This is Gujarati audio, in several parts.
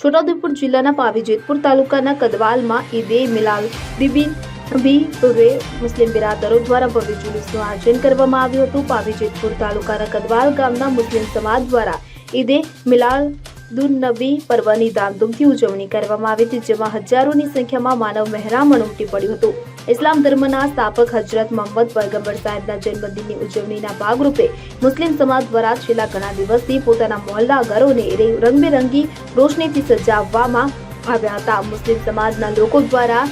છોટાઉદેપુર જિલ્લાના પાવી જેતપુર તાલુકાના કદવાલમાં ઈદે મિલાલ બિબિન બી પૂર્વે મુસ્લિમ બિરાદરો દ્વારા ભવ્ય જુલુસનું આયોજન કરવામાં આવ્યું હતું. પાવી જેતપુર તાલુકાના કદવાલ ગામના મુસ્લિમ સમાજ દ્વારા ઈદે મિલાલ દુન નબી પર્વની ધામધૂમથી ઉજવણી કરવામાં આવી હતી, જેમાં હજારોની સંખ્યામાં માનવ મહેરામણ ઉમટી પડ્યું હતું. ઇસ્લામ ધર્મના સ્થાપક હજરત મોહમ્મદ પૈગંબર સાહેબના જન્મદિનની ઉજવણીના ભાગરૂપે મુસ્લિમ સમાજ દ્વારા છેલ્લા ઘણા દિવસથી પોતાના મોહલ્લા ઘરોને રંગબેરંગી રોશનીથી સજાવવામાં આવ્યા હતા. મુસ્લિમ સમાજના લોકો દ્વારા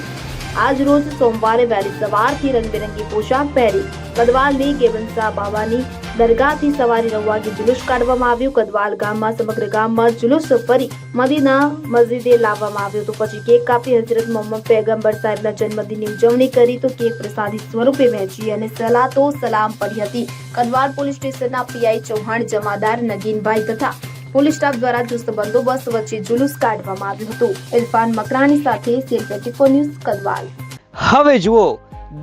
આજ રોજ સોમવારે વહેલી સવારથી રંગબેરંગી પોશાક પહેરી, કદવાલની ગેવનશાહ બાવાની દરગાહથી સવારે નવ વાગે જુલુસ કાઢવામાં આવ્યું. કદવાલ ગામમાં સમગ્ર ગામમાં જુલુસ ફરી મદીના મસ્જિદે લાવવામાં આવ્યો હતો. પછી કેક કાપી હજરત મોહમ્મદ પેગમ્બર સાહેબના જન્મદિનની ઉજવણી કરી તો કેક પ્રસાદી સ્વરૂપે વહેંચી અને સલાતો સલામ પડી હતી. કદવાલ પોલીસ સ્ટેશનના પીઆઈ ચૌહાણ, જમાદાર નગીનભાઈ તથા પોલીસ સ્ટાફ દ્વારા ચુસ્ત બંદોબસ્ત વચ્ચે જુલુસ કાઢવામાં આવ્યું હતું. ઇરફાન મકરાણી સાથે સીલ ટ્વેન્ટી ન્યૂઝ કદવાલ હવે જુઓ,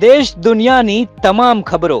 દેશ દુનિયાની તમામ ખબરો.